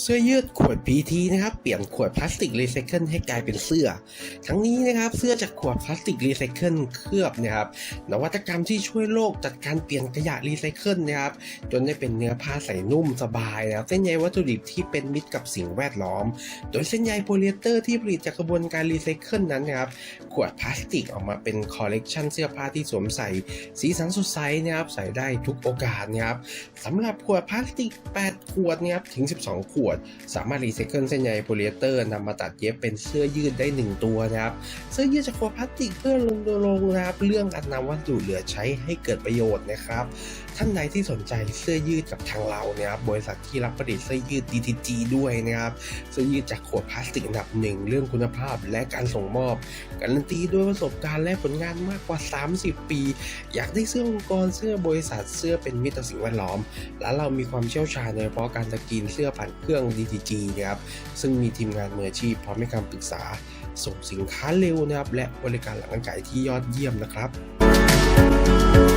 เสื้อยืดขวด PT นะครับ เปลี่ยนขวดพลาสติกรีไซเคิลให้กลายเป็นเสื้อ ทั้งนี้นะครับ เสื้อจากขวดพลาสติกรีไซเคิลเคลือบนะครับ นวัตกรรมที่ช่วยโลกจัดการเปลี่ยนขยะรีไซเคิลนะครับ จนได้เป็นเนื้อผ้าใสนุ่มสบายนะครับเส้นใยวัตถุดิบที่เป็นมิตรกับสิ่งแวดล้อม โดยเส้นใยโพลีเอสเตอร์ที่ผลิตจากกระบวนการรีไซเคิลนั้นนะครับ ขวดพลาสติกออกมาเป็นคอลเลกชันเสื้อผ้าที่สวมใส่ สีสันสดใสนะครับ ใส่ได้ทุกโอกาสนะครับสำหรับขวดพลาสติก 8 ขวดนะครับ ถึง 12 ขวดสามารถรีไซเคิลเส้นใยโพลีเอสเตอร์นำมาตัดเย็บเป็นเสื้อยืดได้ 1 ตัวนะครับ เสื้อยืดจากขวดพลาสติกเพื่อลงลงนะครับ เรื่องการนำวัสดุเหลือใช้ให้เกิดประโยชน์นะครับ ท่านใดที่สนใจเสื้อยืดกับทางเราเนี่ยครับบริษัทที่รับผลิตเสื้อยืด DTG ด้วยนะครับเสื้อยืดจากขวดพลาสติกอันดับหนึ่งเรื่องคุณภาพและการส่งมอบ การันตีด้วยประสบการณ์และผลงานมากกว่า 30 ปี อยากได้เสื้อองค์กรเสื้อบริษัทเสื้อเป็นมิตรต่อสิ่งแวดล้อม และเรามีความเชี่ยวชาญในเฉพาะการสกรีนเสื้อผ่านเครือรื่อง DTG นะครับซึ่งมีทีมงานมืออาชีพพร้อมให้คำปรึกษา ส่งสินค้าเร็วนะครับและบริการหลังการขายที่ยอดเยี่ยมนะครับ